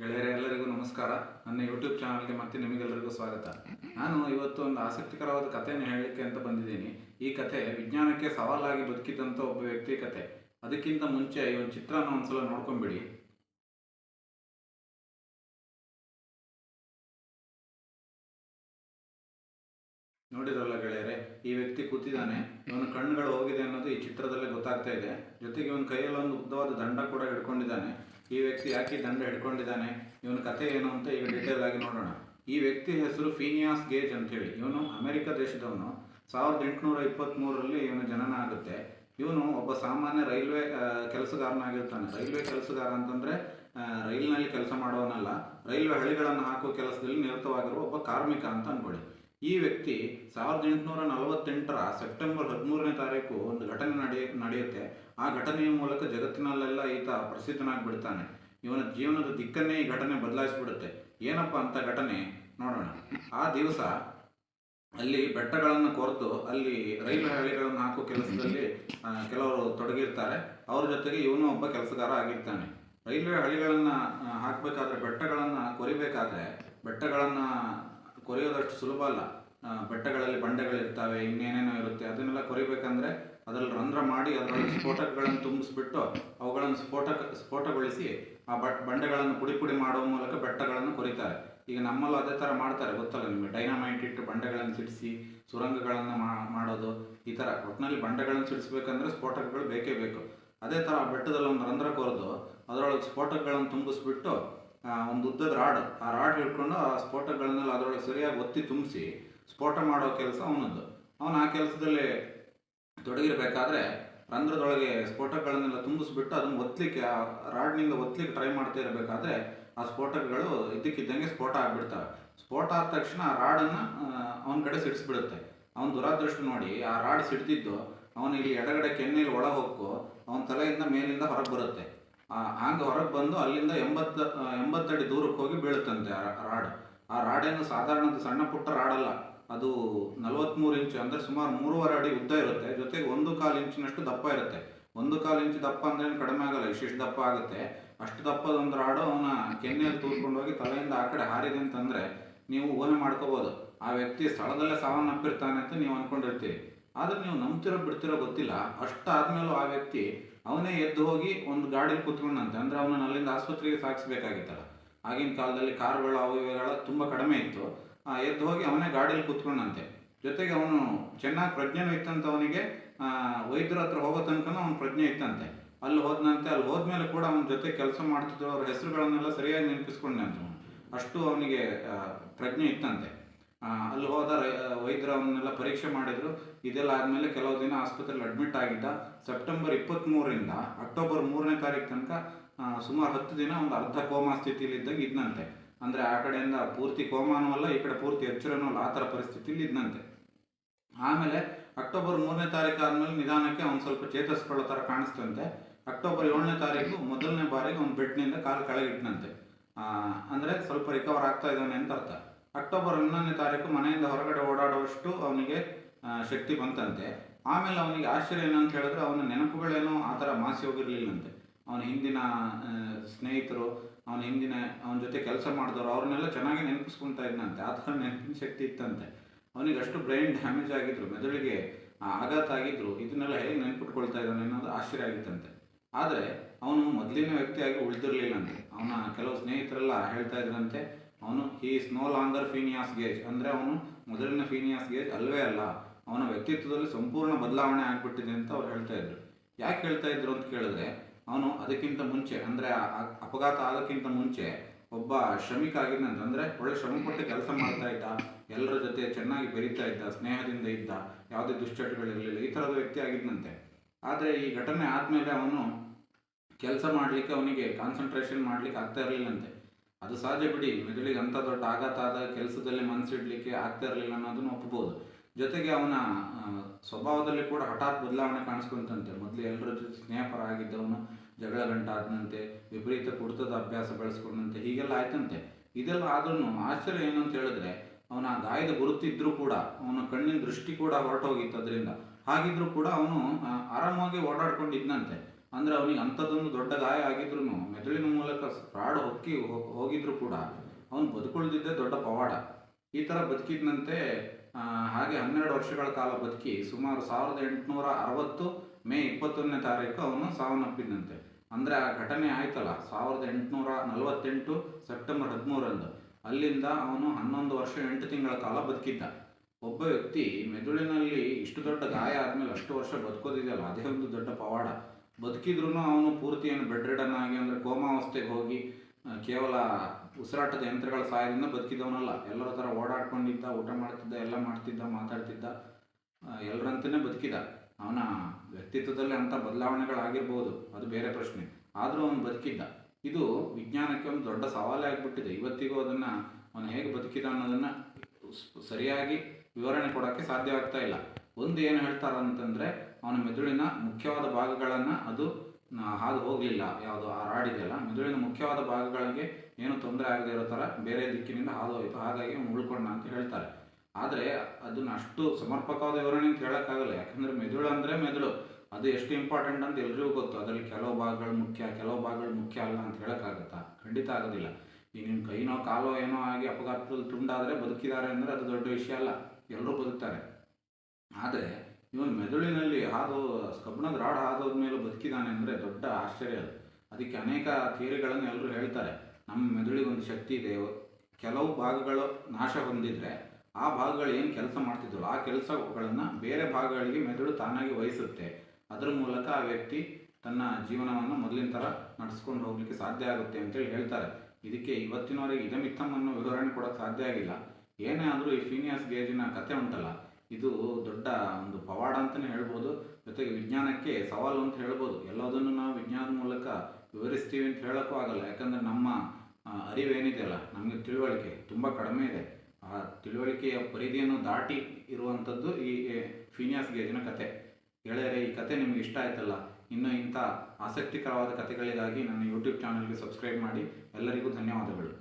ಗೆಳೆಯರೆ, ಎಲ್ಲರಿಗೂ ನಮಸ್ಕಾರ. ನನ್ನ ಯೂಟ್ಯೂಬ್ ಚಾನಲ್ಗೆ ಮತ್ತೆ ನಿಮಗೆಲ್ಲರಿಗೂ ಸ್ವಾಗತ. ನಾನು ಇವತ್ತು ಒಂದು ಆಸಕ್ತಿಕರವಾದ ಕಥೆಯನ್ನು ಹೇಳಲಿಕ್ಕೆ ಅಂತ ಬಂದಿದ್ದೀನಿ. ಈ ಕಥೆ ವಿಜ್ಞಾನಕ್ಕೆ ಸವಾಲಾಗಿ ಬದುಕಿದಂಥ ಒಬ್ಬ ವ್ಯಕ್ತಿ ಕಥೆ. ಅದಕ್ಕಿಂತ ಮುಂಚೆ ಈ ಒಂದು ಚಿತ್ರನ ಒಂದ್ಸಲ ನೋಡ್ಕೊಂಬಿಡಿ. ನೋಡಿದ್ರಲ್ಲ ಗೆಳೆಯರೆ, ಈ ವ್ಯಕ್ತಿ ಕೂತಿದ್ದಾನೆ ಇವನ ಕಣ್ಣುಗಳು ಹೋಗಿದೆ ಅನ್ನೋದು ಈ ಚಿತ್ರದಲ್ಲೇ ಗೊತ್ತಾಗ್ತಾ ಇದೆ. ಜೊತೆಗೆ ಇವನ ಕೈಯಲ್ಲಿ ಒಂದು ಉದ್ದವಾದ ದಂಡ ಕೂಡ ಹಿಡ್ಕೊಂಡಿದ್ದಾನೆ. ಈ ವ್ಯಕ್ತಿ ಯಾಕೆ ದಂಡ ಹಿಡ್ಕೊಂಡಿದ್ದಾನೆ? ಇವನ ಕಥೆ ಏನು ಅಂತ ಈಗ ಡೀಟೇಲ್ ಆಗಿ ನೋಡೋಣ. ಈ ವ್ಯಕ್ತಿ ಹೆಸರು ಫೀನಿಯಾಸ್ ಗೇಜ್ ಅಂತೇಳಿ. ಇವನು ಅಮೆರಿಕ ದೇಶದವನು. ಸಾವಿರದ ಎಂಟುನೂರ ಇಪ್ಪತ್ತ್ಮೂರರಲ್ಲಿ ಇವನ ಜನನ ಆಗುತ್ತೆ. ಇವನು ಒಬ್ಬ ಸಾಮಾನ್ಯ ರೈಲ್ವೆ ಕೆಲಸಗಾರನಾಗಿರ್ತಾನೆ. ರೈಲ್ವೆ ಕೆಲಸಗಾರ ಅಂತಂದರೆ ರೈಲ್ನಲ್ಲಿ ಕೆಲಸ ಮಾಡೋನಲ್ಲ ರೈಲ್ವೆ ಹಳಿಗಳನ್ನು ಹಾಕುವ ಕೆಲಸದಲ್ಲಿ ನಿರತವಾಗಿರುವ ಒಬ್ಬ ಕಾರ್ಮಿಕ ಅಂತ ಅನ್ಕೊಳ್ಳಿ. ಈ ವ್ಯಕ್ತಿ ಸಾವಿರದ ಎಂಟುನೂರ ನಲವತ್ತೆಂಟರ ಸೆಪ್ಟೆಂಬರ್ ಹದಿಮೂರನೇ ತಾರೀಕು ಒಂದು ಘಟನೆ ನಡೆಯ ನಡೆಯುತ್ತೆ. ಆ ಘಟನೆಯ ಮೂಲಕ ಜಗತ್ತಿನಲ್ಲೆಲ್ಲ ಈತ ಪ್ರಸಿದ್ಧನಾಗ್ಬಿಡ್ತಾನೆ. ಇವನ ಜೀವನದ ದಿಕ್ಕನ್ನೇ ಈ ಘಟನೆ ಬದಲಾಯಿಸ್ಬಿಡುತ್ತೆ. ಏನಪ್ಪ ಅಂತ ಘಟನೆ? ನೋಡೋಣ. ಆ ದಿವಸ ಅಲ್ಲಿ ಬೆಟ್ಟಗಳನ್ನು ಕೊರೆದು ಅಲ್ಲಿ ರೈಲ್ವೆ ಹಳಿಗಳನ್ನು ಹಾಕೋ ಕೆಲಸದಲ್ಲಿ ಕೆಲವರು ತೊಡಗಿರ್ತಾರೆ. ಅವ್ರ ಜೊತೆಗೆ ಇವನು ಒಬ್ಬ ಕೆಲಸಗಾರ ಆಗಿರ್ತಾನೆ. ರೈಲ್ವೆ ಹಳಿಗಳನ್ನು ಹಾಕಬೇಕಾದ್ರೆ, ಬೆಟ್ಟಗಳನ್ನು ಕೊರಿಬೇಕಾದ್ರೆ, ಬೆಟ್ಟಗಳನ್ನು ಕೊರೆಯೋದಷ್ಟು ಸುಲಭ ಅಲ್ಲ. ಬೆಟ್ಟಗಳಲ್ಲಿ ಬಂಡೆಗಳಿರ್ತವೆ, ಇನ್ನೇನೇನೋ ಇರುತ್ತೆ, ಅದನ್ನೆಲ್ಲ ಕೊರಿಬೇಕಂದ್ರೆ ಅದರಲ್ಲಿ ರಂಧ್ರ ಮಾಡಿ ಅದರೊಳಗೆ ಸ್ಫೋಟಕಗಳನ್ನು ತುಂಬಿಸ್ಬಿಟ್ಟು ಅವುಗಳನ್ನು ಸ್ಫೋಟಕ, ಸ್ಫೋಟಗೊಳಿಸಿ ಆ ಬಟ್, ಬಂಡೆಗಳನ್ನು ಪುಡಿ ಪುಡಿ ಮಾಡುವ ಮೂಲಕ ಬೆಟ್ಟಗಳನ್ನು ಕೊರಿತಾರೆ. ಈಗ ನಮ್ಮಲ್ಲೂ ಅದೇ ಥರ ಮಾಡ್ತಾರೆ, ಗೊತ್ತಲ್ಲ ನಿಮಗೆ? ಡೈನಮೈಟ್ ಇಟ್ಟು ಬಂಡೆಗಳನ್ನು ಸಿಡಿಸಿ, ಸುರಂಗಗಳನ್ನು ಮಾಡೋದು, ಈ ಥರ. ಒಟ್ಟಿನಲ್ಲಿ ಬಂಡೆಗಳನ್ನು ಸಿಡಿಸ್ಬೇಕಂದ್ರೆ ಸ್ಫೋಟಕಗಳು ಬೇಕೇ ಬೇಕು. ಅದೇ ಥರ ಬೆಟ್ಟದಲ್ಲಿ ಒಂದು ರಂಧ್ರ ಕೊರೆದು, ಅದರೊಳಗೆ ಸ್ಫೋಟಕಗಳನ್ನು ತುಂಬಿಸ್ಬಿಟ್ಟು ಒಂದು ಉದ್ದದ ರಾಡ್. ಆ ರಾಡ್ ಹಿಡ್ಕೊಂಡು ಆ ಸ್ಫೋಟಗಳನ್ನೆಲ್ಲ ಅದರೊಳಗೆ ಸರಿಯಾಗಿ ಒತ್ತಿ ತುಂಬಿಸಿ ಸ್ಫೋಟ ಮಾಡೋ ಕೆಲಸ ಅವನದ್ದು. ಅವನು ಆ ಕೆಲಸದಲ್ಲಿ ತೊಡಗಿರಬೇಕಾದ್ರೆ ರಂಧ್ರದೊಳಗೆ ಸ್ಫೋಟಗಳನ್ನೆಲ್ಲ ತುಂಬಿಸ್ಬಿಟ್ಟು ಅದನ್ನು ಒತ್ತಲಿಕ್ಕೆ ಆ ರಾಡ್ನಿಂದ ಒತ್ತಲಿಕ್ಕೆ ಟ್ರೈ ಮಾಡ್ತಾ ಇರಬೇಕಾದ್ರೆ ಆ ಸ್ಫೋಟಕಗಳು ಇದ್ದಕ್ಕಿದ್ದಂಗೆ ಸ್ಫೋಟ ಆಗಿಬಿಡ್ತವೆ. ಸ್ಫೋಟ ಆದ ತಕ್ಷಣ ಆ ರಾಡನ್ನು ಅವನ ಕಡೆ ಸಿಡಿಸ್ಬಿಡುತ್ತೆ. ಅವನ ದುರಾದೃಷ್ಟ ನೋಡಿ ಆ ರಾಡ್ ಸಿಡ್ತಿದ್ದು ಇಲ್ಲಿ ಎಡಗಡೆ ಕೆನ್ನೆಯಲ್ಲಿ ಒಳ ಹೊಕ್ಕು ಅವನ ತಲೆಯಿಂದ ಮೇಲಿಂದ ಹೊರಗೆ ಬರುತ್ತೆ. ಆ, ಹಂಗೆ ಹೊರಗೆ ಬಂದು ಅಲ್ಲಿಂದ ಎಂಬತ್ತು ಎಂಬತ್ತಡಿ ದೂರಕ್ಕೆ ಹೋಗಿ ಬೀಳುತ್ತಂತೆ ಆ ರಾಡ್. ಆ ರಾಡೇನು ಸಾಧಾರಣ ಸಣ್ಣ ಪುಟ್ಟ ರಾಡಲ್ಲ ಅದು ನಲವತ್ತ್ಮೂರು ಇಂಚು ಅಂದರೆ ಸುಮಾರು ಮೂರುವರೆ ಅಡಿ ಉದ್ದ ಇರುತ್ತೆ. ಜೊತೆಗೆ ಒಂದು ಕಾಲು ಇಂಚಿನಷ್ಟು ದಪ್ಪ ಇರುತ್ತೆ. ಒಂದು ಕಾಲು ಇಂಚು ದಪ್ಪ ಅಂದ್ರೆ ಏನು ಕಡಿಮೆ ಆಗಲ್ಲ. ಇಷ್ಟಿಷ್ಟು ದಪ್ಪ ಆಗುತ್ತೆ. ಅಷ್ಟು ದಪ್ಪದ ಒಂದು ರಾಡು ಅವನ ಕೆನ್ನೆಯಲ್ಲಿ ತೂರ್ಕೊಂಡು ಹೋಗಿ ತಲೆಯಿಂದ ಆ ಕಡೆ ಹಾರಿದೆ ಅಂತಂದರೆ ನೀವು ಊಹೆ ಮಾಡ್ಕೋಬೋದು. ಆ ವ್ಯಕ್ತಿ ಸ್ಥಳದಲ್ಲೇ ಸಾವನ್ನಪ್ಪಿರ್ತಾನೆ ಅಂತ ನೀವು ಅನ್ಕೊಂಡಿರ್ತೀರಿ. ಆದ್ರೆ ನೀವು ನಂಬ್ತಿರೋ ಬಿಡ್ತಿರೋ ಗೊತ್ತಿಲ್ಲ. ಅಷ್ಟಾದ್ಮೇಲೂ ಆ ವ್ಯಕ್ತಿ ಅವನೇ ಎದ್ದು ಹೋಗಿ ಒಂದು ಗಾಡೀಲಿ ಕೂತ್ಕೊಂಡಂತೆ. ಅಂದ್ರೆ ಅವನನ್ನ ಅಲ್ಲಿಂದ ಆಸ್ಪತ್ರೆಗೆ ಸಾಗಿಸ್ಬೇಕಾಗಿತ್ತಲ್ಲ ಆಗಿನ ಕಾಲದಲ್ಲಿ ಕಾರುಗಳು ಅವು ಇವೆಗಳ ತುಂಬ ಕಡಿಮೆ ಇತ್ತು. ಎದ್ದು ಹೋಗಿ ಅವನೇ ಗಾಡೀಲಿ ಕೂತ್ಕೊಂಡಂತೆ. ಜೊತೆಗೆ ಅವನು ಚೆನ್ನಾಗಿ ಪ್ರಜ್ಞೆನೂ ಇತ್ತಂತ ಅವನಿಗೆ. ವೈದ್ಯರ ಹತ್ರ ಹೋಗೋ ತನಕ ಅವನ ಪ್ರಜ್ಞೆ ಇತ್ತಂತೆ. ಅಲ್ಲಿ ಹೋದ್ನಂತೆ, ಅಲ್ಲಿ ಹೋದ್ಮೇಲೆ ಕೂಡ ಅವನ ಜೊತೆ ಕೆಲಸ ಮಾಡ್ತಿದ್ರು. ಅವ್ರ ಹೆಸರುಗಳನ್ನೆಲ್ಲ ಸರಿಯಾಗಿ ನೆನಪಿಸ್ಕೊಂಡಂತೆ ಅಂತ ಅಷ್ಟು ಅವನಿಗೆ ಪ್ರಜ್ಞೆ ಇತ್ತಂತೆ. ಅಲ್ಲಿ ಹೋದ ವೈದ್ಯರು ಅವನ್ನೆಲ್ಲ ಪರೀಕ್ಷೆ ಮಾಡಿದ್ರು. ಇದೆಲ್ಲ ಆದಮೇಲೆ ಕೆಲವು ದಿನ ಆಸ್ಪತ್ರೆಯಲ್ಲಿ ಅಡ್ಮಿಟ್ ಆಗಿದ್ದ. ಸೆಪ್ಟೆಂಬರ್ ಇಪ್ಪತ್ತ್ಮೂರರಿಂದ ಅಕ್ಟೋಬರ್ ಮೂರನೇ ತಾರೀಕು ತನಕ ಸುಮಾರು ಹತ್ತು ದಿನ ಒಂದು ಅರ್ಧ ಕೋಮಾ ಸ್ಥಿತಿಯಲ್ಲಿ ಇದ್ದಾಗ ಇದ್ನಂತೆ. ಅಂದರೆ ಆ ಕಡೆಯಿಂದ ಪೂರ್ತಿ ಕೋಮಾನೂ ಅಲ್ಲ, ಈ ಕಡೆ ಪೂರ್ತಿ ಎಚ್ಚರನೂ ಅಲ್ಲ, ಆ ಥರ ಪರಿಸ್ಥಿತಿಯಲ್ಲಿ ಇದ್ನಂತೆ. ಆಮೇಲೆ ಅಕ್ಟೋಬರ್ ಮೂರನೇ ತಾರೀಕು ಆದಮೇಲೆ ನಿಧಾನಕ್ಕೆ ಅವ್ನು ಸ್ವಲ್ಪ ಚೇತರಿಸ್ಕೊಳ್ಳೋ ಥರ ಕಾಣಿಸ್ತಂತೆ. ಅಕ್ಟೋಬರ್ ಏಳನೇ ತಾರೀಕು ಮೊದಲನೇ ಬಾರಿಗೆ ಅವ್ನು ಬೆಡ್ನಿಂದ ಕಾಲು ಕೆಳಗಿಟ್ನಂತೆ. ಅಂದರೆ ಸ್ವಲ್ಪ ರಿಕವರ್ ಆಗ್ತಾ ಇದ್ದಾನೆ ಅಂತ ಅರ್ಥ. ಅಕ್ಟೋಬರ್ ಹನ್ನೊಂದನೇ ತಾರೀಕು ಮನೆಯಿಂದ ಹೊರಗಡೆ ಓಡಾಡುವಷ್ಟು ಅವನಿಗೆ ಶಕ್ತಿ ಬಂತಂತೆ. ಆಮೇಲೆ ಅವನಿಗೆ ಆಶ್ಚರ್ಯ ಏನಂತ ಹೇಳಿದ್ರೆ ಅವನ ನೆನಪುಗಳೇನೋ ಆ ಥರ ಮಾಸಿ ಹೋಗಿರಲಿಲ್ಲಂತೆ. ಅವನ ಹಿಂದಿನ ಸ್ನೇಹಿತರು, ಅವನ ಹಿಂದಿನ, ಅವನ ಜೊತೆ ಕೆಲಸ ಮಾಡಿದವರು, ಅವ್ರನ್ನೆಲ್ಲ ಚೆನ್ನಾಗಿ ನೆನಪಿಸ್ಕೊಳ್ತಾ ಇದ್ದಂತೆ ಆ ಥರ ನೆನಪಿನ ಶಕ್ತಿ ಇತ್ತಂತೆ. ಅವನಿಗೆ ಅಷ್ಟು ಬ್ರೈನ್ ಡ್ಯಾಮೇಜ್ ಆಗಿದ್ರು, ಮೆದುಳಿಗೆ ಆಘಾತ ಆಗಿದ್ರು, ಇದನ್ನೆಲ್ಲ ಹೇಗೆ ನೆನ್ಪಿಟ್ಕೊಳ್ತಾ ಇದ್ದಾನೆ ಅನ್ನೋದು ಆಶ್ಚರ್ಯ ಆಗಿತ್ತಂತೆ. ಆದರೆ ಅವನು ಮೊದಲಿನ ವ್ಯಕ್ತಿಯಾಗಿ ಉಳಿದಿರಲಿಲ್ಲಂತೆ. ಅವನ ಕೆಲವು ಸ್ನೇಹಿತರೆಲ್ಲ ಹೇಳ್ತಾ ಇದ್ರಂತೆ ಅವನು he is no longer Phineas Gage ಅಂದರೆ ಅವನು ಮೊದಲಿನ ಫೀನಿಯಾಸ್ ಗೇಜ್ ಅಲ್ವೇ ಅಲ್ಲ. ಅವನ ವ್ಯಕ್ತಿತ್ವದಲ್ಲಿ ಸಂಪೂರ್ಣ ಬದಲಾವಣೆ ಆಗಿಬಿಟ್ಟಿದೆ ಅಂತ ಅವ್ರು ಹೇಳ್ತಾ ಇದ್ರು. ಯಾಕೆ ಹೇಳ್ತಾ ಇದ್ರು ಅಂತ ಕೇಳಿದ್ರೆ, ಅವನು ಅದಕ್ಕಿಂತ ಮುಂಚೆ, ಅಂದರೆ ಅಪಘಾತ ಆಗೋಕ್ಕಿಂತ ಮುಂಚೆ ಒಬ್ಬ ಶ್ರಮಿಕ ಆಗಿದ್ದಂತ ಅಂದರೆ ಒಳ್ಳೆ ಶ್ರಮಪಟ್ಟು ಕೆಲಸ ಮಾಡ್ತಾ ಇದ್ದ, ಎಲ್ಲರ ಜೊತೆ ಚೆನ್ನಾಗಿ ಬೆರೀತಾ ಇದ್ದ, ಸ್ನೇಹದಿಂದ ಇದ್ದ, ಯಾವುದೇ ದುಶ್ಚಟಗಳಿರಲಿಲ್ಲ, ಈ ಥರದ ವ್ಯಕ್ತಿ ಆಗಿದ್ದಂತೆ ಆದರೆ ಈ ಘಟನೆ ಆದಮೇಲೆ ಅವನು ಕೆಲಸ ಮಾಡಲಿಕ್ಕೆ, ಅವನಿಗೆ ಕಾನ್ಸಂಟ್ರೇಷನ್ ಮಾಡಲಿಕ್ಕೆ ಆಗ್ತಾ ಇರಲಿಲ್ಲಂತೆ. ಅದು ಸಹಜ ಬಿಡಿ. ಮೆದುಳಿಗೆ ಅಂಥ ದೊಡ್ಡ ಆಘಾತ ಆದ ಕೆಲಸದಲ್ಲಿ ಮನಸ್ಸಿಡ್ಲಿಕ್ಕೆ ಆಗ್ತಾ ಇರಲಿಲ್ಲ ಅನ್ನೋದನ್ನು ಒಪ್ಪಬಹುದು ಜೊತೆಗೆ ಅವನ ಸ್ವಭಾವದಲ್ಲಿ ಕೂಡ ಹಠಾತ್ ಬದಲಾವಣೆ ಕಾಣಿಸ್ಕೊಂತಂತೆ. ಮೊದಲು ಎಲ್ಲರ ಜೊತೆ ಸ್ನೇಹಪರ ಆಗಿದ್ದವನು, ಜಗಳ ಗಂಟ ವಿಪರೀತ ಕುಡಿತದ ಅಭ್ಯಾಸ ಬೆಳೆಸ್ಕೊಂಡಂತೆ, ಹೀಗೆಲ್ಲ ಆಯ್ತಂತೆ. ಇದೆಲ್ಲ ಆದ್ರೂ ಆಶ್ಚರ್ಯ ಏನು ಅಂತ ಹೇಳಿದ್ರೆ, ಅವನ ಗಾಯದ ಗುರುತಿದ್ರೂ ಕೂಡ, ಅವನ ಕಣ್ಣಿನ ದೃಷ್ಟಿ ಕೂಡ ಹೊರಟೋಗಿತ್ತು ಅದರಿಂದ ಹಾಗಿದ್ರೂ ಕೂಡ ಅವನು ಆರಾಮಾಗಿ ಓಡಾಡ್ಕೊಂಡಿದ್ನಂತೆ. ಅಂದರೆ ಅವನಿಗೆ ಅಂಥದ್ದೊಂದು ದೊಡ್ಡ ಗಾಯ ಆಗಿದ್ರು ಮೆದುಳಿನ ಮೂಲಕ ರಾಡ್ ಹೊಕ್ಕಿ ಹೋಗಿದ್ರು ಕೂಡ ಅವನು ಬದುಕುಳಿದಿದ್ದೇ ದೊಡ್ಡ ಪವಾಡ. ಈ ಥರ ಬದುಕಿದ್ನಂತೆ ಹಾಗೆ ಹನ್ನೆರಡು ವರ್ಷಗಳ ಕಾಲ ಬದುಕಿ ಸುಮಾರು ಸಾವಿರದ ಎಂಟುನೂರ ಅರವತ್ತು ಮೇ ಇಪ್ಪತ್ತೊಂದನೇ ತಾರೀಕು ಅವನು ಸಾವನ್ನಪ್ಪಿದ್ದಂತೆ ಅಂದರೆ ಆ ಘಟನೆ ಆಯ್ತಲ್ಲ, ಸಾವಿರದ ಎಂಟುನೂರ ನಲವತ್ತೆಂಟು ಸೆಪ್ಟೆಂಬರ್ ಹದಿಮೂರಂದು ಅಲ್ಲಿಂದ ಅವನು ಹನ್ನೊಂದು ವರ್ಷ ಎಂಟು ತಿಂಗಳ ಕಾಲ ಬದುಕಿದ್ದ. ಒಬ್ಬ ವ್ಯಕ್ತಿ ಮೆದುಳಿನಲ್ಲಿ ಇಷ್ಟು ದೊಡ್ಡ ಗಾಯ ಆದಮೇಲೆ ಅಷ್ಟು ವರ್ಷ ಬದುಕೋದಿದೆಯಲ್ಲ, ಅದೇ ಒಂದು ದೊಡ್ಡ ಪವಾಡ. ಬದುಕಿದ್ರೂ ಅವನು ಪೂರ್ತಿ ಏನು ಬೆಡ್ ರಿಡನ್ ಆಗಿ ಅಂದರೆ ಕೋಮಾವಸ್ಥೆಗೆ ಹೋಗಿ ಕೇವಲ ಉಸಿರಾಟದ ಯಂತ್ರಗಳ ಸಹಾಯದಿಂದ ಬದುಕಿದವನಲ್ಲ. ಎಲ್ಲರ ಥರ ಓಡಾಡ್ಕೊಂಡಿದ್ದ, ಊಟ ಮಾಡ್ತಿದ್ದ, ಎಲ್ಲ ಮಾಡ್ತಿದ್ದ, ಮಾತಾಡ್ತಿದ್ದ ಎಲ್ಲರಂತೇ ಎಲ್ಲರಂತೆಯೇ ಬದುಕಿದ. ಅವನ ವ್ಯಕ್ತಿತ್ವದಲ್ಲಿ ಅಂಥ ಬದಲಾವಣೆಗಳಾಗಿರ್ಬೋದು, ಅದು ಬೇರೆ ಪ್ರಶ್ನೆ. ಆದರೂ ಅವನು ಬದುಕಿದ್ದ. ಇದು ವಿಜ್ಞಾನಕ್ಕೆ ಒಂದು ದೊಡ್ಡ ಸವಾಲೇ ಆಗಿಬಿಟ್ಟಿದೆ. ಇವತ್ತಿಗೂ ಅದನ್ನು ಅವನು ಹೇಗೆ ಬದುಕಿದ ಅನ್ನೋದನ್ನು ಸರಿಯಾಗಿ ವಿವರಣೆ ಕೊಡೋಕ್ಕೆ ಸಾಧ್ಯವಾಗ್ತಾ ಇಲ್ಲ. ಒಂದು ಏನು ಹೇಳ್ತಾರೆ ಅಂತಂದರೆ ಅವನ ಮೆದುಳಿನ ಮುಖ್ಯವಾದ ಭಾಗಗಳನ್ನು ಅದು ಹಾದು ಹೋಗಲಿಲ್ಲ, ಯಾವುದು ಆ ಮೆದುಳಿನ ಮುಖ್ಯವಾದ ಭಾಗಗಳಿಗೆ ಏನು ತೊಂದರೆ ಆಗದೆ ಇರೋ ಥರ ಬೇರೆ ದಿಕ್ಕಿನಿಂದ ಹಾದು ಹೋಯಿತು, ಹಾಗಾಗಿ ಅವನು ಉಳ್ಕೊಂಡ ಅಂತ ಹೇಳ್ತಾರೆ. ಆದರೆ ಅದನ್ನು ಅಷ್ಟು ಸಮರ್ಪಕವಾದ ವಿವರಣೆ ಅಂತ ಹೇಳೋಕ್ಕಾಗಲ್ಲ, ಯಾಕಂದರೆ ಮೆದುಳು ಅಂದರೆ ಮೆದುಳು. ಅದು ಎಷ್ಟು ಇಂಪಾರ್ಟೆಂಟ್ ಅಂತ ಎಲ್ರಿಗೂ ಗೊತ್ತು, ಅದರಲ್ಲಿ ಕೆಲವು ಭಾಗಗಳು ಮುಖ್ಯ, ಕೆಲವು ಭಾಗಗಳು ಮುಖ್ಯ ಅಲ್ಲ ಅಂತ ಹೇಳೋಕ್ಕಾಗತ್ತಾ? ಖಂಡಿತ ಆಗೋದಿಲ್ಲ. ಈಗ ನಿಮ್ಮ ಕೈನೋ, ಕಾಲೋ ಏನೋ ಆಗಿ ಅಪಘಾತದಲ್ಲಿ ತುಂಡಾದರೆ ಬದುಕಿದ್ದಾರೆ ಅಂದರೆ ಅದು ದೊಡ್ಡ ವಿಷಯ ಅಲ್ಲ ಎಲ್ಲರೂ ಬದುಕ್ತಾರೆ. ಆದರೆ ಇವನು ಮೆದುಳಿನಲ್ಲಿ ಹಾದು, ಕಬ್ಬಿಣದ ರಾಡ್ ಹಾದೋದ್ಮೇಲೆ ಬದುಕಿದಾನೆ ಅಂದರೆ ದೊಡ್ಡ ಆಶ್ಚರ್ಯ ಅದು. ಅದಕ್ಕೆ ಅನೇಕ ಥಿಯರಿಗಳನ್ನು ಎಲ್ಲರೂ ಹೇಳ್ತಾರೆ, ನಮ್ಮ ಮೆದುಳಿಗೆ ಒಂದು ಶಕ್ತಿ ಇದೆ, ಕೆಲವು ಭಾಗಗಳು ನಾಶ ಹೊಂದಿದ್ರೆ ಆ ಭಾಗಗಳು ಏನು ಕೆಲಸ ಮಾಡ್ತಿದ್ವಲ್ಲ ಆ ಕೆಲಸಗಳನ್ನು ಬೇರೆ ಭಾಗಗಳಿಗೆ ಮೆದುಳು ತಾನಾಗಿ ವಹಿಸುತ್ತೆ. ಅದರ ಮೂಲಕ ಆ ವ್ಯಕ್ತಿ ತನ್ನ ಜೀವನವನ್ನು ಮೊದಲಿನ ಥರ ನಡೆಸ್ಕೊಂಡು ಹೋಗ್ಲಿಕ್ಕೆ ಸಾಧ್ಯ ಆಗುತ್ತೆ ಅಂತೇಳಿ ಹೇಳ್ತಾರೆ. ಇದಕ್ಕೆ ಇವತ್ತಿನವರೆಗೆ ಇದಮಿತ್ತಮ್ಮನ್ನು ವಿವರಣೆ ಕೊಡೋಕ್ಕೆ ಸಾಧ್ಯ ಆಗಿಲ್ಲ. ಏನೇ ಆದರೂ ಈ ಫೀನಿಯಸ್ ಗೇಜಿನ ಕತೆ ಉಂಟಲ್ಲ ಇದು ದೊಡ್ಡ ಒಂದು ಪವಾಡ ಅಂತಲೇ ಹೇಳ್ಬೋದು. ಜೊತೆಗೆ ವಿಜ್ಞಾನಕ್ಕೆ ಸವಾಲು ಅಂತ ಹೇಳ್ಬೋದು. ಎಲ್ಲದನ್ನು ನಾವು ವಿಜ್ಞಾನದ ಮೂಲಕ ವಿವರಿಸ್ತೀವಿ ಅಂತ ಹೇಳೋಕ್ಕೂ ಆಗಲ್ಲ. ಯಾಕಂದರೆ ನಮ್ಮ ಅರಿವೇನಿದೆ ಅರಿವೇನಿದೆಯಲ್ಲ ನಮಗೆ ತಿಳುವಳಿಕೆ ತುಂಬ ಕಡಿಮೆ ಇದೆ. ಆ ತಿಳುವಳಿಕೆಯ ಪರಿಧಿಯನ್ನು ದಾಟಿ ಇರುವಂಥದ್ದು ಈ ಫೀನಿಯಾಸ್ ಗೇಜಿನ ಕತೆ. ಗೆಳೆಯರೆ, ಈ ಕತೆ ನಿಮಗೆ ಇಷ್ಟ ಆಯ್ತಲ್ಲ? ಇನ್ನು ಇಂಥ ಆಸಕ್ತಿಕರವಾದ ಕಥೆಗಳಿಗಾಗಿ ನನ್ನ ಯೂಟ್ಯೂಬ್ ಚಾನಲ್ಗೆ ಸಬ್ಸ್ಕ್ರೈಬ್ ಮಾಡಿ. ಎಲ್ಲರಿಗೂ ಧನ್ಯವಾದಗಳು.